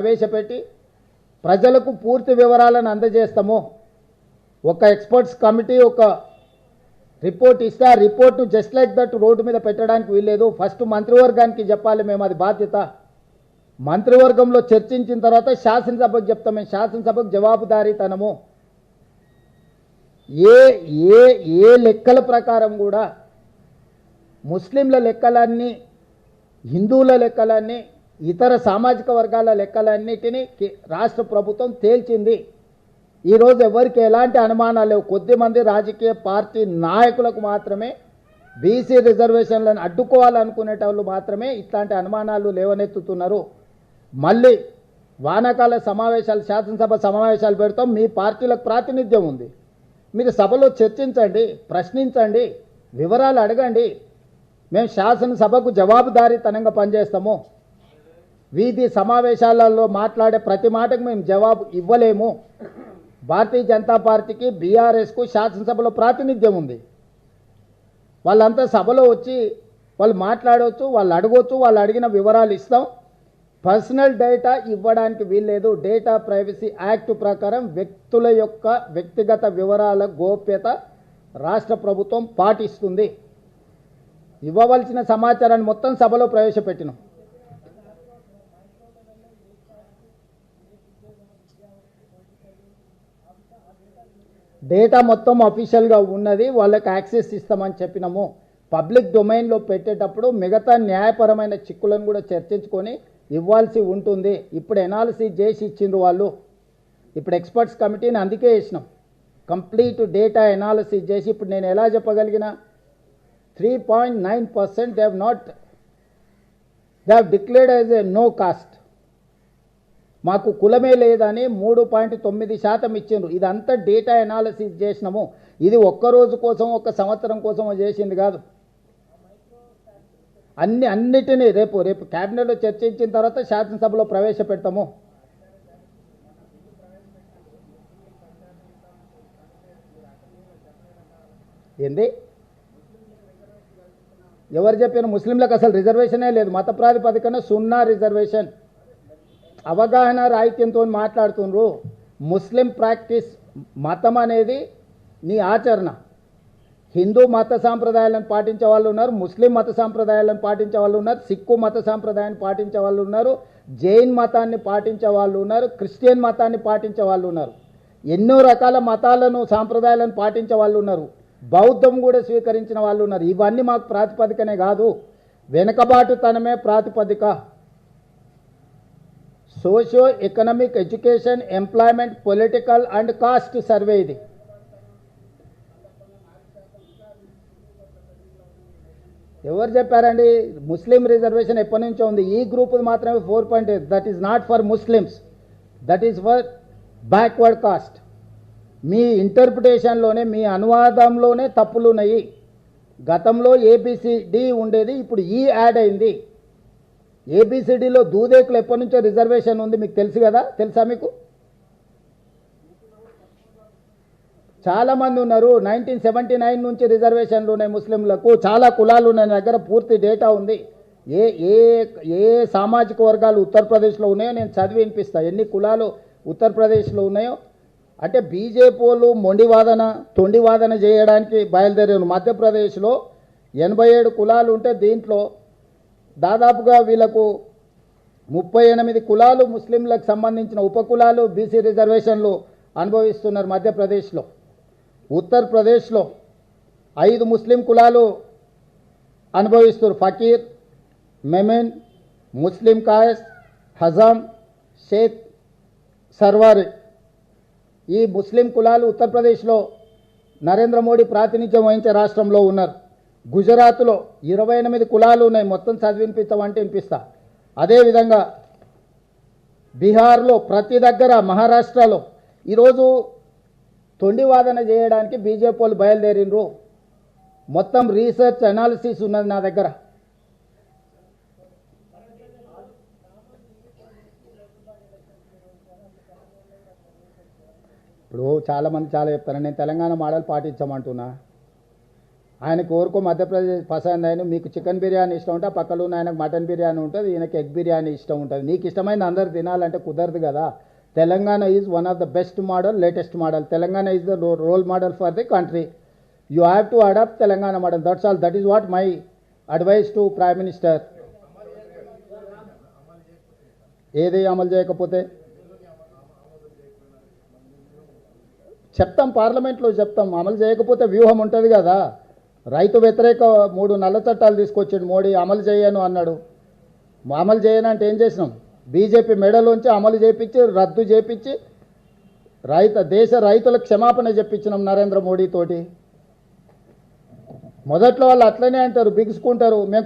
ప్రవేశపెట్టి ప్రజలకు పూర్తి వివరాలను అందజేస్తాము. ఒక ఎక్స్పర్ట్స్ కమిటీ ఒక రిపోర్ట్ ఇస్తే ఆ రిపోర్ట్ను జస్ట్ లైక్ దట్ రోడ్డు మీద పెట్టడానికి వీల్లేదు. ఫస్ట్ మంత్రివర్గానికి చెప్పాలి మేము అది బాధ్యత. మంత్రివర్గంలో చర్చించిన తర్వాత శాసనసభకు చెప్తాం. మేము శాసనసభకు జవాబుదారీతనము. ఏ ఏ ఏ లెక్కల ప్రకారం కూడా ముస్లింల లెక్కలన్నీ హిందువుల లెక్కలన్నీ ఇతర సామాజిక వర్గాల లెక్కలన్నిటినీ రాష్ట్ర ప్రభుత్వం తేల్చింది. ఈరోజు ఎవరికి ఎలాంటి అనుమానాలు లేవు. కొద్దిమంది రాజకీయ పార్టీ నాయకులకు మాత్రమే బీసీ రిజర్వేషన్లను అడ్డుకోవాలనుకునేటోళ్ళు మాత్రమే ఇట్లాంటి అనుమానాలు లేవనెత్తుతున్నారు. మళ్ళీ వానాకాల సమావేశాలు శాసనసభ సమావేశాలు పెడతాం. మీ పార్టీలకు ప్రాతినిధ్యం ఉంది. మీరు సభలో చర్చించండి ప్రశ్నించండి వివరాలు అడగండి. మేము శాసనసభకు జవాబుదారీతనంగా పనిచేస్తాము. వీధి సమావేశాలలో మాట్లాడే ప్రతి మాటకు మేము జవాబు ఇవ్వలేము. భారతీయ జనతా పార్టీకి బీఆర్ఎస్కు శాసనసభలో ప్రాతినిధ్యం ఉంది. వాళ్ళంతా సభలో వచ్చి వాళ్ళు మాట్లాడవచ్చు వాళ్ళు అడగవచ్చు వాళ్ళు అడిగిన వివరాలు ఇస్తాం. పర్సనల్ డేటా ఇవ్వడానికి వీల్లేదు. డేటా ప్రైవసీ యాక్ట్ ప్రకారం వ్యక్తుల యొక్క వ్యక్తిగత వివరాల గోప్యత రాష్ట్ర ప్రభుత్వం పాటిస్తుంది. ఇవ్వవలసిన సమాచారాన్ని మొత్తం సభలో ప్రవేశపెట్టినాం. డేటా మొత్తం అఫీషియల్గా ఉన్నది వాళ్ళకి యాక్సెస్ ఇస్తామని చెప్పినాము. పబ్లిక్ డొమైన్లో పెట్టేటప్పుడు మిగతా న్యాయపరమైన చిక్కులను కూడా చర్చించుకొని ఇవ్వాల్సి ఉంటుంది. ఇప్పుడు ఎనాలిసిస్ చేసి ఇచ్చిండ్రు వాళ్ళు. ఇప్పుడు ఎక్స్పర్ట్స్ కమిటీని అందుకే వేసినాం కంప్లీట్ డేటా ఎనాలిసిస్ చేసి ఇప్పుడు నేను ఎలా చెప్పగలిగిన three point nine percent they have not they have declared as a no caste మాకు కులమే లేదని మూడు పాయింట్ తొమ్మిది శాతం ఇచ్చిండ్రు. ఇదంతా డేటా ఎనాలిసిస్ చేసినాము. ఇది ఒక్క రోజు కోసం ఒక సంవత్సరం కోసం చేసింది కాదు. అన్ని అన్నిటినీ రేపు రేపు క్యాబినెట్లో చర్చించిన తర్వాత శాసనసభలో ప్రవేశపెడతాము. ఏంది? ఎవరు చెప్పిన ముస్లింలకు అసలు రిజర్వేషనే లేదు. మత ప్రాతిపదికన సున్నా రిజర్వేషన్ అవగాహన రాహిత్యంతో మాట్లాడుతుండ్రు. ముస్లిం ప్రాక్టీస్ మతం అనేది నీ ఆచరణ. హిందూ మత సాంప్రదాయాలను పాటించే వాళ్ళు ఉన్నారు ముస్లిం మత సాంప్రదాయాలను పాటించే వాళ్ళు ఉన్నారు సిక్కు మత సాంప్రదాయాన్ని పాటించే వాళ్ళు ఉన్నారు జైన్ మతాన్ని పాటించే వాళ్ళు ఉన్నారు క్రిస్టియన్ మతాన్ని పాటించే వాళ్ళు ఉన్నారు. ఎన్నో రకాల మతాలను సాంప్రదాయాలను పాటించే వాళ్ళు ఉన్నారు. బౌద్ధం కూడా స్వీకరించిన వాళ్ళు ఉన్నారు. ఇవన్నీ మాకు ప్రాతిపదికనే కాదు. వెనుకబాటుతనమే ప్రాతిపదిక. Socio economic education employment political and caste survey ఇది. ఎవరు చెప్పారండి? ముస్లిం రిజర్వేషన్ ఎప్పటి నుంచో ఉంది. ఈ గ్రూప్ మాత్రమే four point eight. That is not for Muslims that is for backward caste మీ ఇంటర్ప్రిటేషన్లోనే మీ అనువాదంలోనే తప్పులు ఉన్నాయి గతంలో ఏబిసిడి ఉండేది ఇప్పుడు e ఈ యాడ్ అయింది. ఏబిసిడిలో దూదేకులు ఎప్పటి నుంచో రిజర్వేషన్ ఉంది మీకు తెలుసు కదా? తెలుసా మీకు? చాలామంది ఉన్నారు. నైన్టీన్ సెవెంటీ నైన్ నుంచి రిజర్వేషన్లు ఉన్నాయి ముస్లింలకు. చాలా కులాలు ఉన్నాయి. దగ్గర పూర్తి డేటా ఉంది. ఏ ఏ ఏ సామాజిక వర్గాలు ఉత్తరప్రదేశ్లో ఉన్నాయో నేను చదివి వినిపిస్తాను ఎన్ని కులాలు ఉత్తరప్రదేశ్లో ఉన్నాయో? అంటే బీజేపీ వాళ్ళు మొండివాదన తొండివాదన చేయడానికి బయలుదేరారు. మధ్యప్రదేశ్లో ఎనభై ఏడు కులాలు ఉంటే దీంట్లో దాదాపుగా వీళ్ళకు ముప్పై ఎనిమిది కులాలు ముస్లింలకు సంబంధించిన ఉపకులాలు బీసీ రిజర్వేషన్లు అనుభవిస్తున్నారు మధ్యప్రదేశ్లో. ఉత్తరప్రదేశ్లో ఐదు ముస్లిం కులాలు అనుభవిస్తున్నారు. ఫకీర్ మెమెన్ ముస్లిం కాయస్ హజాం షేక్ సర్వారి. ఈ ముస్లిం కులాలు ఉత్తరప్రదేశ్లో నరేంద్ర మోడీ ప్రాతినిధ్యం వహించే రాష్ట్రంలో ఉన్నారు. గుజరాత్లో ఇరవై ఎనిమిది కులాలు ఉన్నాయి. మొత్తం చదివినిపిస్తామంటే వినిపిస్తా. అదేవిధంగా బీహార్లో ప్రతి దగ్గర మహారాష్ట్రలో ఈరోజు తొండివాదన చేయడానికి బీజేపీ వాళ్ళు బయలుదేరిండ్రు మొత్తం రీసెర్చ్ అనాలిసిస్ ఉన్నది నా దగ్గర. ఇప్పుడు చాలామంది చాలా చెప్తారు. నేను తెలంగాణ మోడల్ పాటించమంటున్నా. ఆయన కోరుకో మధ్యప్రదేశ్ పసంద్ అయిన మీకు చికెన్ బిర్యానీ ఇష్టం ఉంటే పక్కలో పక్కన ఉన్న ఆయనకు మటన్ బిర్యానీ ఉంటుంది ఈయనకి ఎగ్ బిర్యానీ ఇష్టం ఉంటుంది. నీకు ఇష్టమైన అందరు తినాలంటే కుదరదు కదా. Telangana is one of the best model latest model Telangana is the role model for the country you have to adopt Telangana model that's all that is what my advice to prime minister ఏది అమలు చేయకపోతే? చెప్తాం పార్లమెంట్లో చెప్తాం. అమలు చేయకపోతే వ్యూహం ఉంటుంది కదా. రైతు వ్యతిరేక మూడు నల్ల చట్టాలు తీసుకొచ్చాడు మోడీ అమలు చేయను అన్నాడు. అమలు చేయను అంటే ఏం చేసినాం? బీజేపీ మెడలోంచి అమలు చేపించి రద్దు చేపించి రైతు దేశ రైతుల క్షమాపణ చెప్పించినాం నరేంద్ర మోడీ తోటి. మొదట్లో వాళ్ళు అట్లనే అంటారు బిగుసుకుంటారు. మేము